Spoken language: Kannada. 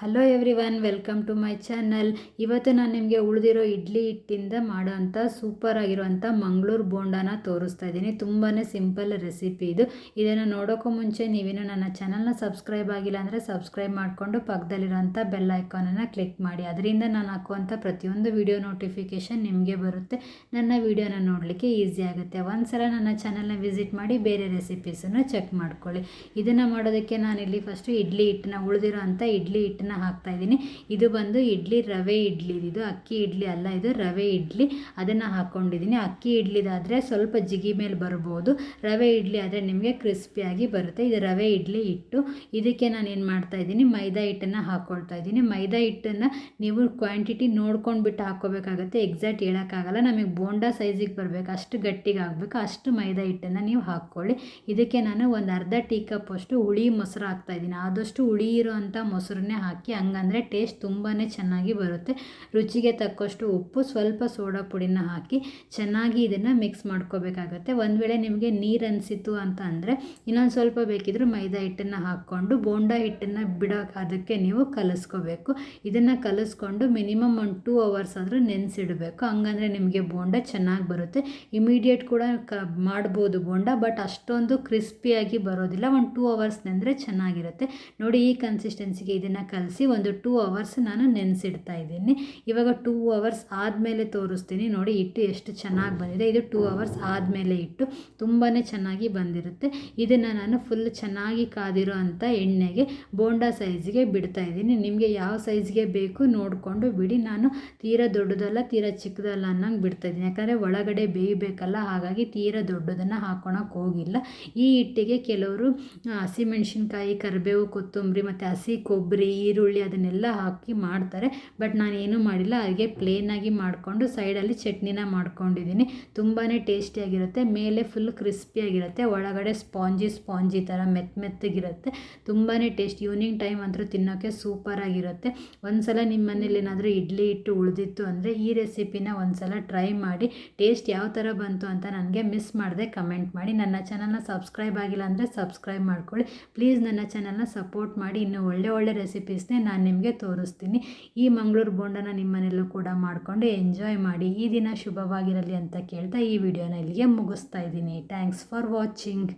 Hello everyone welcome to my channel ಇವತ್ತು ನಾನು ನಿಮಗೆ ಉಳಿದಿರೋ ಇಡ್ಲಿ ಹಿಟ್ಟಿಂದ ಮಾಡೋವಂಥ ಸೂಪರ್ ಆಗಿರುವಂಥ ಮಂಗಳೂರು ಬೋಂಡಾನ ತೋರಿಸ್ತಾ ಇದ್ದೀನಿ. ತುಂಬಾ ಸಿಂಪಲ್ ರೆಸಿಪಿ ಇದು. ಇದನ್ನು ನೋಡೋಕ್ಕೂ ಮುಂಚೆ ನೀವೇನು ನನ್ನ ಚಾನಲ್ನ ಸಬ್ಸ್ಕ್ರೈಬ್ ಆಗಿಲ್ಲ ಅಂದರೆ ಸಬ್ಸ್ಕ್ರೈಬ್ ಮಾಡಿಕೊಂಡು ಪಕ್ಕದಲ್ಲಿರೋಂಥ ಬೆಲ್ ಐಕಾನನ್ನು ಕ್ಲಿಕ್ ಮಾಡಿ. ಅದರಿಂದ ನಾನು ಹಾಕುವಂಥ ಪ್ರತಿಯೊಂದು ವಿಡಿಯೋ ನೋಟಿಫಿಕೇಷನ್ ನಿಮಗೆ ಬರುತ್ತೆ. ನನ್ನ ವಿಡಿಯೋನ ನೋಡಲಿಕ್ಕೆ ಈಸಿ ಆಗುತ್ತೆ. ಒಂದ್ಸಲ ನನ್ನ ಚಾನಲ್ನ ವಿಸಿಟ್ ಮಾಡಿ ಬೇರೆ ರೆಸಿಪೀಸನ್ನು ಚೆಕ್ ಮಾಡ್ಕೊಳ್ಳಿ. ಇದನ್ನು ಮಾಡೋದಕ್ಕೆ ನಾನಿಲ್ಲಿ ಫಸ್ಟು ಇಡ್ಲಿ ಹಿಟ್ಟನ್ನ ಉಳಿದಿರೋ ಇಡ್ಲಿ ಹಿಟ್ಟನ್ನ ಹಾಕ್ತಾ ಇದ್ದೀನಿ. ಇದು ಬಂದು ಇಡ್ಲಿ, ರವೆ ಇಡ್ಲಿ. ಇದು ಅಕ್ಕಿ ಇಡ್ಲಿ ಅಲ್ಲ, ಇದು ರವೆ ಇಡ್ಲಿ. ಅದನ್ನು ಹಾಕ್ಕೊಂಡಿದ್ದೀನಿ ಅಕ್ಕಿ ಇಡ್ಲಿದಾದರೆ ಸ್ವಲ್ಪ ಜಿಗಿ ಮೇಲೆ ಬರ್ಬೋದು. ರವೆ ಇಡ್ಲಿ ಆದರೆ ನಿಮಗೆ ಕ್ರಿಸ್ಪಿಯಾಗಿ ಬರುತ್ತೆ. ಇದು ರವೆ ಇಡ್ಲಿ ಹಿಟ್ಟು. ಇದಕ್ಕೆ ನಾನು ಏನು ಮಾಡ್ತಾ ಇದ್ದೀನಿ, ಮೈದಾ ಹಿಟ್ಟನ್ನು ಹಾಕ್ಕೊಳ್ತಾ ಇದ್ದೀನಿ. ಮೈದಾ ಹಿಟ್ಟನ್ನು ನೀವು ಕ್ವಾಂಟಿಟಿ ನೋಡ್ಕೊಂಡು ಬಿಟ್ಟು ಹಾಕ್ಕೋಬೇಕಾಗತ್ತೆ ಎಕ್ಸಾಕ್ಟ್ ಹೇಳೋಕ್ಕಾಗಲ್ಲ. ನಮಗೆ ಬೋಂಡಾ ಸೈಜಿಗೆ ಬರಬೇಕು. ಅಷ್ಟು ಗಟ್ಟಿಗೆ ಆಗಬೇಕು. ಅಷ್ಟು ಮೈದಾ ಹಿಟ್ಟನ್ನು ನೀವು ಹಾಕ್ಕೊಳ್ಳಿ. ಇದಕ್ಕೆ ನಾನು ಒಂದು ಅರ್ಧ ಟೀ ಕಪ್ ಅಷ್ಟು ಹುಳಿ ಮೊಸರು ಹಾಕ್ತಾ ಇದ್ದೀನಿ. ಆದಷ್ಟು ಹುಳಿ ಇರೋ ಅಂಥ ಮೊಸರನ್ನೇ ಹಾಕಿ ಹಂಗಂದರೆ ಟೇಸ್ಟ್ ತುಂಬಾ ಚೆನ್ನಾಗಿ ಬರುತ್ತೆ. ರುಚಿಗೆ ತಕ್ಕಷ್ಟು ಉಪ್ಪು, ಸ್ವಲ್ಪ ಸೋಡಾ ಪುಡಿನ ಹಾಕಿ ಚೆನ್ನಾಗಿ ಇದನ್ನು ಮಿಕ್ಸ್ ಮಾಡ್ಕೋಬೇಕಾಗತ್ತೆ. ಒಂದು ವೇಳೆ ನಿಮಗೆ ನೀರು ಅನಿಸಿತು ಅಂತ ಅಂದರೆ ಇನ್ನೊಂದು ಸ್ವಲ್ಪ ಬೇಕಿದ್ದರೂ ಮೈದಾ ಹಿಟ್ಟನ್ನು ಹಾಕ್ಕೊಂಡು ಬೋಂಡ ಹಿಟ್ಟನ್ನು ಬಿಡೋಕೆ ಅದಕ್ಕೆ ನೀವು ಕಲಿಸ್ಕೋಬೇಕು. ಇದನ್ನು ಕಲಿಸ್ಕೊಂಡು ಮಿನಿಮಮ್ ಒಂದು ಟೂ ಅವರ್ಸ್ ಆದರೂ ನೆನೆಸಿಡಬೇಕು. ಹಂಗಂದರೆ ನಿಮಗೆ ಬೋಂಡ ಚೆನ್ನಾಗಿ ಬರುತ್ತೆ. ಇಮಿಡಿಯೇಟ್ ಕೂಡ ಕ ಮಾಡ್ಬೋದು ಬೋಂಡ ಬಟ್ ಅಷ್ಟೊಂದು ಕ್ರಿಸ್ಪಿಯಾಗಿ ಬರೋದಿಲ್ಲ. ಒಂದು ಟೂ ಅವರ್ಸ್ ನೆಂದರೆ ಚೆನ್ನಾಗಿರುತ್ತೆ. ನೋಡಿ ಈ ಕನ್ಸಿಸ್ಟೆನ್ಸಿಗೆ ಇದನ್ನು ಕಲಸಿ ಒಂದು ಟೂ ಅವರ್ಸ್ ನಾನು ನೆನೆಸಿಡ್ತಾ ಇದ್ದೀನಿ. ಇವಾಗ ಟೂ ಅವರ್ಸ್ ಆದಮೇಲೆ ತೋರಿಸ್ತೀನಿ. ನೋಡಿ, ಹಿಟ್ಟು ಎಷ್ಟು ಚೆನ್ನಾಗಿ ಬಂದಿದೆ. ಇದು ಟೂ ಅವರ್ಸ್ ಆದಮೇಲೆ ಇಟ್ಟು ತುಂಬಾ ಚೆನ್ನಾಗಿ ಬಂದಿರುತ್ತೆ. ಇದನ್ನು ನಾನು ಫುಲ್ ಚೆನ್ನಾಗಿ ಕಾದಿರೋ ಅಂಥ ಎಣ್ಣೆಗೆ, ಬೋಂಡಾ ಸೈಜ್ಗೆ ಬಿಡ್ತಾ ಇದ್ದೀನಿ. ನಿಮಗೆ ಯಾವ ಸೈಜ್ಗೆ ಬೇಕು ನೋಡಿಕೊಂಡು ಬಿಡಿ. ನಾನು ತೀರಾ ದೊಡ್ಡದಲ್ಲ, ತೀರಾ ಚಿಕ್ಕದಲ್ಲ ಅನ್ನಂಗೆ ಬಿಡ್ತಾ ಇದ್ದೀನಿ. ಯಾಕಂದರೆ ಒಳಗಡೆ ಬೇಯಬೇಕಲ್ಲ, ಹಾಗಾಗಿ ತೀರಾ ದೊಡ್ಡದನ್ನು ಹಾಕೊಳಕ್ಕೆ ಹೋಗಿಲ್ಲ. ಈ ಹಿಟ್ಟಿಗೆ ಕೆಲವರು ಹಸಿಮೆಣಸಿನ್ಕಾಯಿ ಕರಿಬೇವು, ಕೊತ್ತಂಬರಿ ಮತ್ತು ಹಸಿ ಕೊಬ್ಬರಿ, ಈರುಳ್ಳಿ ಅದನ್ನೆಲ್ಲ ಹಾಕಿ ಮಾಡ್ತಾರೆ. ಬಟ್ ನಾನು ಏನೂ ಮಾಡಿಲ್ಲ ಹಾಗೆ ಪ್ಲೇನಾಗಿ ಮಾಡಿಕೊಂಡು ಸೈಡಲ್ಲಿ ಚಟ್ನಿನ ಮಾಡ್ಕೊಂಡಿದ್ದೀನಿ. ತುಂಬಾ ಟೇಸ್ಟಿಯಾಗಿರುತ್ತೆ ಮೇಲೆ ಫುಲ್ ಕ್ರಿಸ್ಪಿಯಾಗಿರುತ್ತೆ ಒಳಗಡೆ ಸ್ಪಾಂಜಿ ಸ್ಪಾಂಜಿ ಥರ ಮೆತ್ತ ಮೆತ್ತಗಿರುತ್ತೆ. ತುಂಬಾ ಟೇಸ್ಟ್ ಈವ್ನಿಂಗ್ ಟೈಮ್ ಅಂತೂ ತಿನ್ನೋಕ್ಕೆ ಸೂಪರಾಗಿರುತ್ತೆ ಒಂದು ಸಲ ನಿಮ್ಮ ಮನೇಲಿ ಏನಾದರೂ ಇಡ್ಲಿ ಇಟ್ಟು ಉಳಿದಿತ್ತು ಅಂದರೆ ಈ ರೆಸಿಪಿನ ಒಂದು ಸಲ ಟ್ರೈ ಮಾಡಿ. ಟೇಸ್ಟ್ ಯಾವ ಥರ ಬಂತು ಅಂತ ನನಗೆ ಮಿಸ್ ಮಾಡದೆ ಕಮೆಂಟ್ ಮಾಡಿ. ನನ್ನ ಚಾನಲ್ನ ಸಬ್ಸ್ಕ್ರೈಬ್ ಆಗಿಲ್ಲ ಅಂದರೆ ಸಬ್ಸ್ಕ್ರೈಬ್ ಮಾಡ್ಕೊಳ್ಳಿ. ಪ್ಲೀಸ್ ನನ್ನ ಚಾನಲ್ನ ಸಪೋರ್ಟ್ ಮಾಡಿ. ಇನ್ನೂ ಒಳ್ಳೆ ಒಳ್ಳೆ ರೆಸಿಪೀಸ್ನೇ ನಾನು ನಿಮಗೆ ತೋರಿಸ್ತೀನಿ. ಈ ಮಂಗಳೂರು ಬೋಂಡನ ನಿಮ್ಮ ಮನೆಯಲ್ಲೂ ಕೂಡ ಮಾಡಿಕೊಂಡು ಎಂಜಾಯ್ ಮಾಡಿ. ಈ ದಿನ ಶುಭವಾಗಿರಲಿ ಅಂತ ಕೇಳ್ತಾ ಈ ವಿಡಿಯೋನ ಇಲ್ಲಿಗೆ ಮುಗಿಸ್ತಾ ಇದ್ದೀನಿ. Thanks for watching